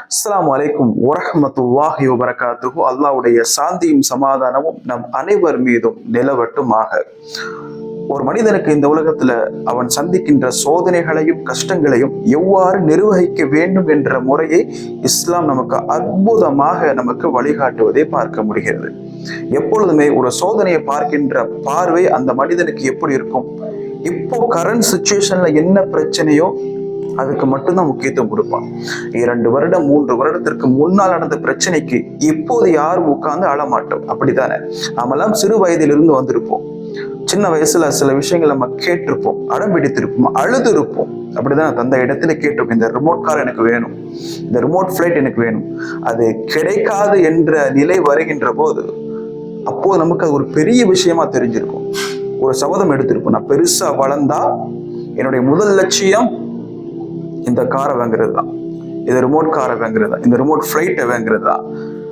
அஸ்ஸலாமு அலைக்கும் வரஹ்மத்துல்லாஹி வபரகாத்துஹு. அல்லாவுடைய சாந்தியும் சமாதானமும் நம் அனைவர் மீதும் நிலவட்டுமாக. ஒரு மனிதனுக்கு இந்த உலகத்துல அவன் சந்திக்கின்ற சோதனைகளையும் கஷ்டங்களையும் எவ்வாறு நிர்வகிக்க வேண்டும் என்ற முறையை இஸ்லாம் நமக்கு அற்புதமாக நமக்கு வழிகாட்டுவதை பார்க்க முடிகிறது. எப்பொழுதுமே ஒரு சோதனையை பார்க்கின்ற பார்வை அந்த மனிதனுக்கு எப்படி இருக்கும்? இப்போ கரண்ட் சுச்சுவேஷன்ல என்ன பிரச்சனையோ அதுக்கு மட்டும்தான் முக்கியத்துவம் கொடுப்பான். இரண்டு வருடம் மூன்று வருடத்திற்கு முன்னால் நடந்த பிரச்சனைக்கு இப்போது யாரும் உட்கார்ந்து அழமாட்டோம் அப்படித்தானே? நாமெல்லாம் சிறு வயதிலிருந்து வந்திருப்போம். சின்ன வயசுல சில விஷயங்கள் நம்ம கேட்டிருப்போம். அடம் பிடித்திருப்போம். அழுது இருப்போம் அப்படிதான் தந்த இடத்துல கேட்டிருப்போம் இந்த ரிமோட் கார் எனக்கு வேணும். இந்த ரிமோட் ஃபிளைட் எனக்கு வேணும். அது கிடைக்காது என்ற நிலை வருகின்ற போது அப்போது நமக்கு அது ஒரு பெரிய விஷயமா தெரிஞ்சிருக்கும். ஒரு சபதம் எடுத்திருப்போம். நான் பெருசா வளர்ந்தா என்னுடைய முதல் லட்சியம் இந்த காரை வாங்குறது? தான் இந்த ரிமோட் காரை வாங்குறது? தான் இந்த ரிமோட் ஃப்ளைட்டை வாங்குறது? தான்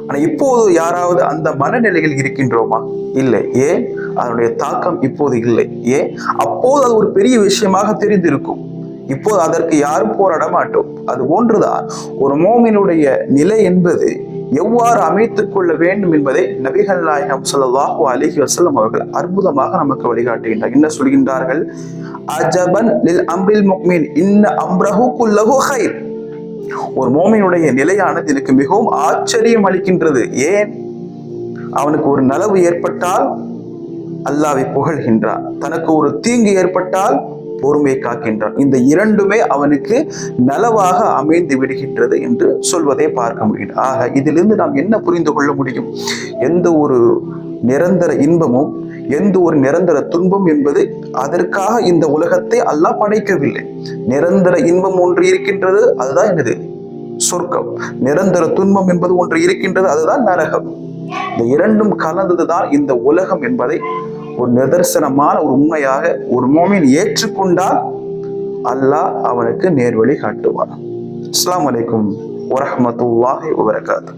ஆனால் இப்போது யாராவது அந்த மனநிலையில் இருக்கின்றோமா? இல்லை. ஏன்? அதனுடைய தாக்கம் இப்போது இல்லை. ஏன்? அப்போது அது ஒரு பெரிய விஷயமாக தெரிந்திருக்கும். இப்போது அதற்கு யாரும் போராட மாட்டோம். அது போன்றுதான் ஒரு மோமினுடைய நிலை என்பது எவ்வாறு அமைத்துக் கொள்ள வேண்டும் என்பதை நபிகள் நாயகம் ஸல்லல்லாஹு அலிஹி வஸல்லம் அவர்கள் அற்புதமாக நமக்கு வழிகாட்டுகின்றார். என்ன சொல்கின்றார்கள்? அஜபன் லில் அம்ரில் முக்மின் இன்ன அம்ரஹு குல்லஹு ஹைர் ஒரு மோமினுடைய நிலையானது எனக்கு மிகவும் ஆச்சரியம் அளிக்கின்றது. ஏன்? அவனுக்கு ஒரு நலவு ஏற்பட்டால் அல்லாவை புகழ்கின்றான். தனக்கு ஒரு தீங்கு ஏற்பட்டால் பொறுமை காக்கின்றான். இந்த இரண்டுமே அவனுக்கு நலவாக அமைந்து விடுகின்றது என்று சொல்வதை பார்க்க முடியும் ஆக இதிலிருந்து நாம் என்ன புரிந்து கொள்ள முடியும்? எந்த ஒரு நிரந்தர இன்பமும் எந்த ஒரு நிரந்தர துன்பம் என்பது அதற்காக இந்த உலகத்தை அல்லாஹ் படைக்கவில்லை. நிரந்தர இன்பம் ஒன்று இருக்கின்றது அதுதான் என்னது? சொர்க்கம். நிரந்தர துன்பம் என்பது ஒன்று இருக்கின்றது அதுதான் நரகம். இந்த இரண்டும் கலந்ததுதான் இந்த உலகம் என்பதை ஒரு நிதர்சனமான ஒரு உண்மையாக ஒரு மோமின் ஏற்றுக்கொண்டால் அல்லாஹ் அவனுக்கு நேர்வழி காட்டுவான். அஸ்லாம் வலைக்கும் வரமத்துல்லாஹி வபரகாத்து.